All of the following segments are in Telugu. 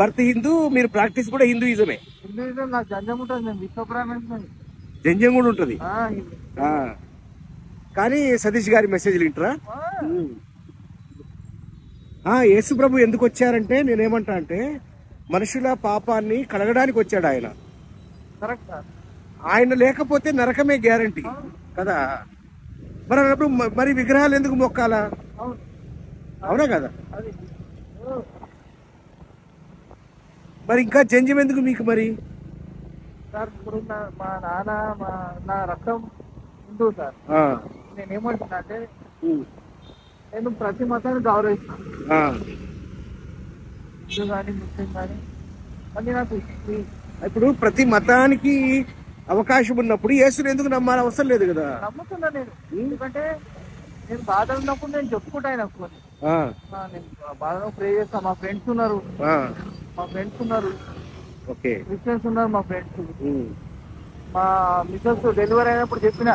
బర్త్ హిందూ మీరు ప్రాక్టీస్ కూడా హిందూయిజమే. జంజం కూడా ఉంటది. కానీ సతీష్ గారి మెసేజ్లు వింటరా? యేసు ప్రభు ఎందుకు వచ్చారంటే నేనేమంటా అంటే మనుషుల పాపాన్ని కడగడానికి వచ్చాడు ఆయన. ఆయన లేకపోతే నరకమే గ్యారంటీ కదా? మరి అన్నప్పుడు మరి విగ్రహాలు ఎందుకు మొక్కాలా? అవునా. కదా అది మరి ఇంకా జంజం ఎందుకు మీకు మరి? సార్ ఇప్పుడు నా- మా నాన్న మా నా రక్తం హిందూ సార్. నేను ఏమంటున్నా అంటే నేను ప్రతి మతాన్ని గౌరవిస్తాను. హిందూ కానీ ముస్లిం కానీ కానీ నాకు ఇప్పుడు ప్రతి మతానికి అవకాశం ఉన్నప్పుడు యేసుని ఎందుకు నమ్మాలి అవసరం లేదు కదా? నమ్ముతున్నా నేను. ఎందుకంటే నేను బాధ ఉన్నప్పుడు నేను చెప్పుకుంటా ఆయన నేను ప్రే చేస్తా. మా ఫ్రెండ్స్ ఉన్నారు. మా ఫ్రెండ్స్ ఉన్నారు. ఓకే. క్రిస్టియన్స్ ఉన్నారు మా ఫ్రెండ్స్ మా మిసెస్ డెలివరీ అయినప్పుడు చెప్పిన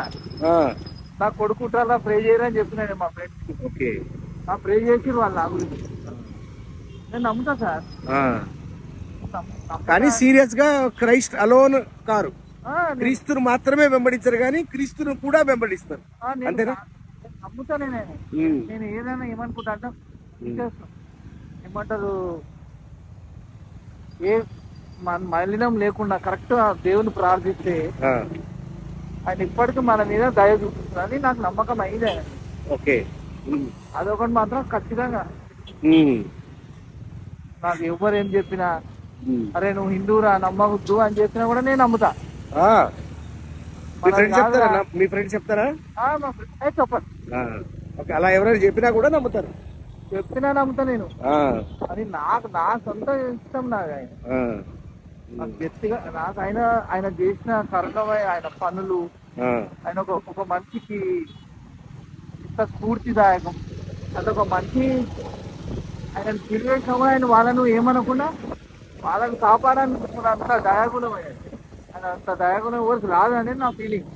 నా కొడుకు ఉంటారా ప్రే చేయరని చెప్పిన మా ఫ్రెండ్స్ ఓకే. ఆ ప్రే చేసి వాళ్ళు నా గురించి. నేను నమ్ముతా సార్. కానీ సీరియస్గా క్రైస్ట్ అలోన్ కారు. క్రీస్తును మాత్రమే వెంబడించరు కానీ క్రీస్తును కూడా వెంబడిస్తారు. అంతేనా? నమ్ముతా నేను నేను. ఏదైనా ఏమనుకుంటా అంటే. ఏమంటారు? ఏ మన మలినం లేకుండా కరెక్ట్ దేవుని ప్రార్థిస్తే ఆయన ఇప్పటికీ మన మీద దయ చూపిస్తుందని నాకు నమ్మకం అయిందే. ఓకే. అదొకటి మాత్రం ఖచ్చితంగా. నాకు ఎవరు ఏం చెప్పినా. అరే నువ్వు హిందూరా నమ్మవద్దు అని చెప్పినా కూడా నేను నమ్ముతా. ఆ, మీ ఫ్రెండ్స్ చెప్తారా? మీ ఫ్రెండ్స్ చెప్పండి అలా ఎవరైనా చెప్పినా కూడా నమ్ముతారు. చెప్పినా నమ్ముతా నేను. అది నాకు నా సొంత ఇష్టం నాకు ఆయన. నాకు వ్యక్తిగా నాకు ఆయన ఆయన చేసిన కరుణమై ఆయన పనులు ఆయన ఒక ఒక మనిషికి ఇంత స్ఫూర్తిదాయకం. అంటే ఒక మంచి ఆయన తిరిగేసిన కూడా ఆయన వాళ్ళను ఏమనకుండా వాళ్ళని కాపాడడానికి కూడా అంత దయాగుణం ఆయన ఆయన అంత దయాగుణం ఎవరికి రాదని నా ఫీలింగ్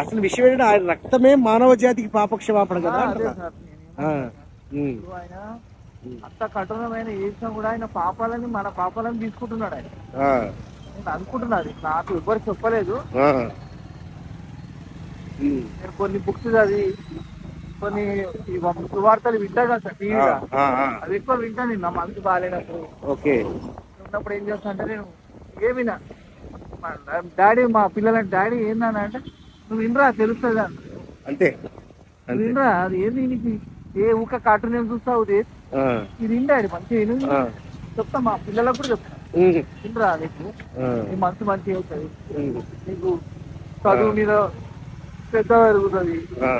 అసలు విషయం ఏంటంటే ఆయన రక్తమే మానవ జాతికి పాపక్షమాపణ కదా అదే ఆయన అంత కఠినమైన చేసినా కూడా ఆయన పాపాలని మన పాపాలని తీసుకుంటున్నాడు ఆయన. నేను అనుకుంటున్నది నాకు ఎవరు చెప్పలేదు. నేను కొన్ని బుక్స్ చదివి కొన్ని ఈ సువార్తలు వింటా కదా సార్ టీవీగా. అవి ఎక్కువ వింటాను నేను నా మనసు బాగాలేనప్పుడు. ఓకే. ఉన్నప్పుడు ఏం చేస్తా అంటే నేను ఏమినా డాడీ మా పిల్లల డాడీ ఏందని అంటే నువ్వు వినరా తెలుస్తుంది అంతే. వినరా అది ఏంది నీకు? ఏ ఊక కార్టూన్ ఏం చూస్తావు ఇది ఆ, ఇది విను ఆ, చెప్తా మా పిల్లలకు కూడా చెప్తా. వినరా నీకు? నీ మనసు మంచిగా అవుతుంది నీకు చదువు మీద శ్రద్ధ పెరుగుతుంది. ఆ,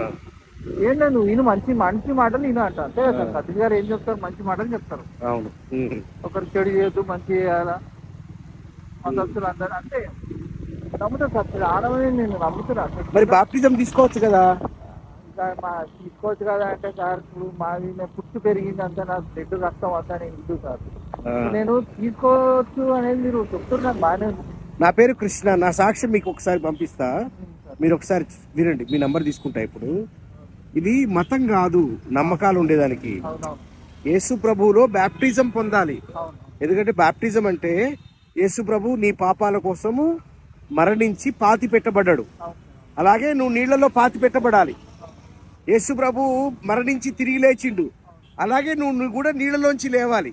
ఏంటో నువ్వు విను మంచి మంచి మాటలు విను అంట. అంతే కదా గారు ఏం చెప్తారు? మంచి మాటలు చెప్తారు. అవును. ఒకరు చెడు చేయొద్దు మంచి చేయాలా? మతస్థులు అందరూ అంటే నమ్ముతా సార్ ఆడమని నేను నమ్ముతున్నా మరి బాప్టిజం తీసుకోవచ్చు కదా. ఇంకా మా తీసుకోవచ్చు కదా అంటే సార్ ఇప్పుడు మాది నేను పుట్టి పెరిగింది అంతా నా బ్లడ్ రక్తం అంతా నేను హిందూ సార్. నేను తీసుకోవచ్చు అనేది మీరు చెప్తున్నారు బాగానే నా పేరు కృష్ణ నా సాక్ష్యం మీకు ఒకసారి పంపిస్తా. మీరు ఒకసారి వినండి మీ నంబర్ తీసుకుంటా ఇప్పుడు. ఇది మతం కాదు నమ్మకాలు ఉండేదానికి. యేసు ప్రభువులో బ్యాప్టిజం పొందాలి. ఎందుకంటే బ్యాప్టిజం అంటే యేసు ప్రభు నీ పాపాల కోసము మరణించి పాతి పెట్టబడ్డాడు. అలాగే నువ్వు నీళ్ళలో పాతి పెట్టబడాలి. యేసు ప్రభు మరణించి తిరిగి లేచిండు. అలాగే నువ్వు నువ్వు కూడా నీళ్ళలోంచి లేవాలి.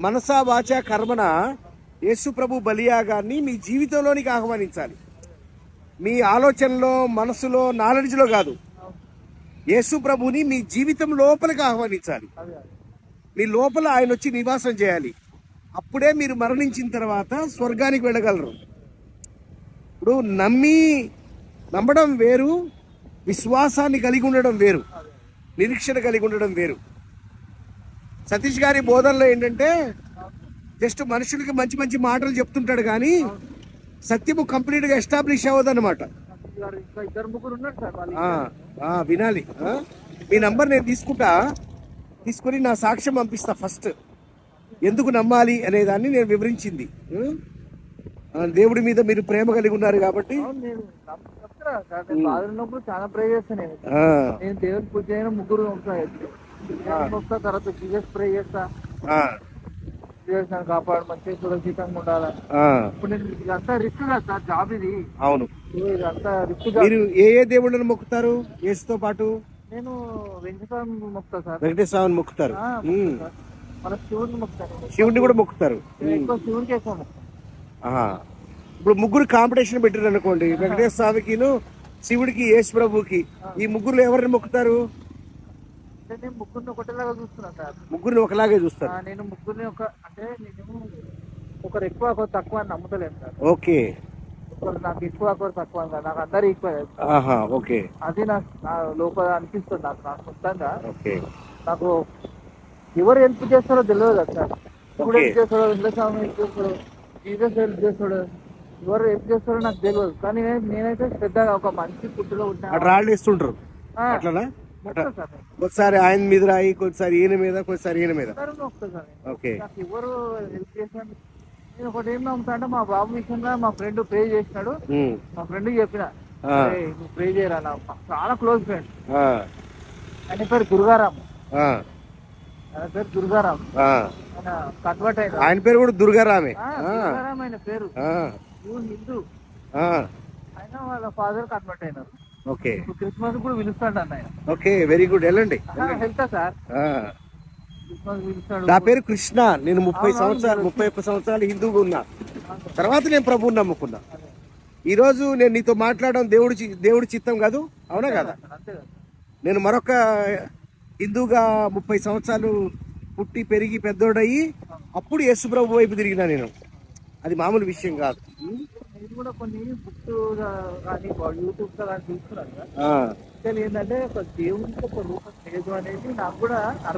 మనసా వాచ కర్మన యేసు ప్రభు బలియాగాన్ని మీ జీవితంలోనికి ఆహ్వానించాలి. మీ ఆలోచనలో మనసులో నాలెడ్జ్లో కాదు. యేసు ప్రభుని మీ జీవితం లోపలికి ఆహ్వానించాలి. మీ లోపల ఆయన వచ్చి నివాసం చేయాలి. అప్పుడే మీరు మరణించిన తర్వాత స్వర్గానికి వెళ్ళగలరు. ఇప్పుడు నమ్మి నమ్మడం వేరు విశ్వాసాన్ని కలిగి ఉండడం వేరు. నిరీక్షణ కలిగి ఉండడం వేరు. సతీష్ గారి బోధనలో ఏంటంటే జస్ట్ మనుషులకి మంచి మంచి మాటలు చెప్తుంటాడు కానీ సత్యము కంప్లీట్గా ఎస్టాబ్లిష్ అవ్వదన్నమాట. సతీష్ వినాలి. మీ నంబర్ నేను తీసుకుంటా. తీసుకొని నా సాక్ష్యం పంపిస్తా ఫస్ట్. ఎందుకు నమ్మాలి అనే దాన్ని నేను వివరించింది. దేవుడి మీద మీరు ప్రేమ కలిగి ఉన్నారు కాబట్టి. అవును, నేను నమ్ము- చెప్తున్నా సార్ నేను బాధ ఉన్నప్పుడు చాలా ప్రే చేస్తాను నేను. నేను దేవుని పూజ అయిన ముగ్గురు వస్తా తర్వాత జీసస్ ప్రే చేస్తా. సిచ్యువేషన్ కాపాడు మంచిగా సురక్షితంగా ఉండాలి? ఇప్పుడు నేను ఇదంతా రిస్క్ కదా సార్ జాబ్ ఇది. అవును. ఇదంతా రిస్క్ మీరు ఏ ఏ దేవుళ్ళని మొక్కుతారు? యేసుతో పాటు? నేను వెంకటస్వామి మొక్తా సార్. వెంకటేశ్వర స్వామిని మొక్కుతారు. మన శివుడిని మొక్తాను శివుడిని కూడా మొక్కుతారు. ఎక్కువ శివుడికి. ఇప్పుడు ముగ్గురు కాంపిటీషన్ పెట్టారు అనుకోండి వెంకటేశ్వర స్వామికిను శివుడికి యేసు ప్రభుకి ఈ ముగ్గురు ఎవరిని మొక్కుతారు? ముగ్గురిని ఒకటేలాగా సార్. ముగ్గురిని ఒకలాగే చూస్తారు. నేను ముగ్గురిని ఒక అంటే నేను ఒకరు ఎక్కువ ఒకరు తక్కువ అని నమ్ముతలేను సార్. ఓకే. నాకు ఎక్కువ ఒకరు తక్కువ అని కాదు. నాకు అందరు ఈక్వల్ ఆహా ఓకే. అది నాకు లోపల అనిపిస్తుంది నాకు నాకు సొంతంగా ఓకే. నాకు ఎవరు హెల్ప్ చేస్తారో తెలియదు కదా సార్. ఇప్పుడు. హెల్ప్ చేస్తాడో వెంకటస్వామి హెల్ప్ చేస్తాడో జీసస్ హెల్ప్ చేస్తాడో. ఎవరు హెల్ప్ చేస్తారో నాకు తెలియదు కానీ నేను- నేనైతే శ్రద్ధగా ఒక మంచి పుట్టులో అటు ఉంటాను రాళ్ళు వేస్తుంటారు అట్లనా మొత్తం సార్ నేను. కొద్దిసారి ఆయన మీద రాయి కొద్దిసారి ఈయన మీద కొద్దిసారి ఈయన మీద అందరూ సార్. ఓకే నాకు ఎవరు హెల్ప్ చేసినారు నేను ఒకటి ఏం నమ్ముతా అంటే మా బాబు విషయంలో మా ఫ్రెండ్ ప్రే చేసినాడు ఉమ్. మా ఫ్రెండ్ చెప్పిన ఆ. "ఏయ్, నువ్వు ప్రే చేయరా నా చాలా క్లోజ్ ఫ్రెండ్ ఆ. ఆయన పేరు దుర్గారాం ఆ. ఆయన పేరు దుర్గారాం ఆ. ఆయన కన్వర్ట్ అయిన ఆయన పేరు కూడా దుర్గారామే ఆ, ఆ. దుర్గారాం ఆయన పేరు ఆ. హిందూ. ఆయన వాళ్ళ ఫాదర్ కన్వర్ట్ అయినారు. ఓకే. క్రిస్మస్ కూడా పిలుస్తాడు అన్న ఆయన ఓకే వెరీ గుడ్. వెళ్ళండి. వెళ్తా సార్. నా పేరు కృష్ణ. నేను ముప్పై సంవత్సరాలు ముప్పై ఒక్క సంవత్సరాలు హిందూగా ఉన్నా. తర్వాత నేను ప్రభువుని నమ్ముకున్నా. ఈ రోజు నేను నీతో మాట్లాడడం దేవుడి దేవుడి చిత్తం కాదు. అవునా కదా? నేను మరొక హిందూగా ముప్పై సంవత్సరాలు పుట్టి పెరిగి పెద్దోడయ్యి అప్పుడు యేసు ప్రభు వైపు తిరిగినా నేను. అది మామూలు విషయం కాదు. నేను కూడా కొన్ని బుక్స్ కానీ యూట్యూబ్ చూస్తున్నాను ఏంటంటే ఒక దేవునికి ఒక రూపం లేదు అనేది నాకు కూడా